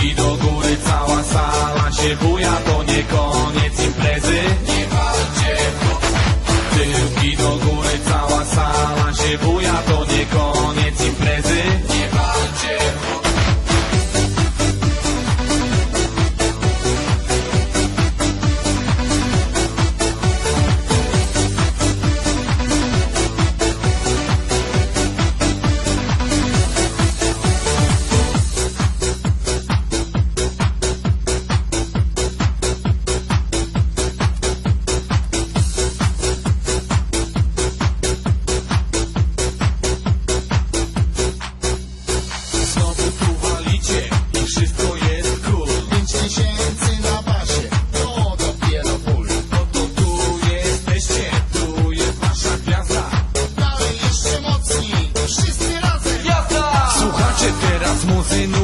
Rączki do góry, cała sala się buja To nie koniec imprezy. Nie walcie Tyłki do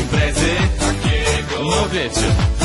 imprezy takiego. No wiecie.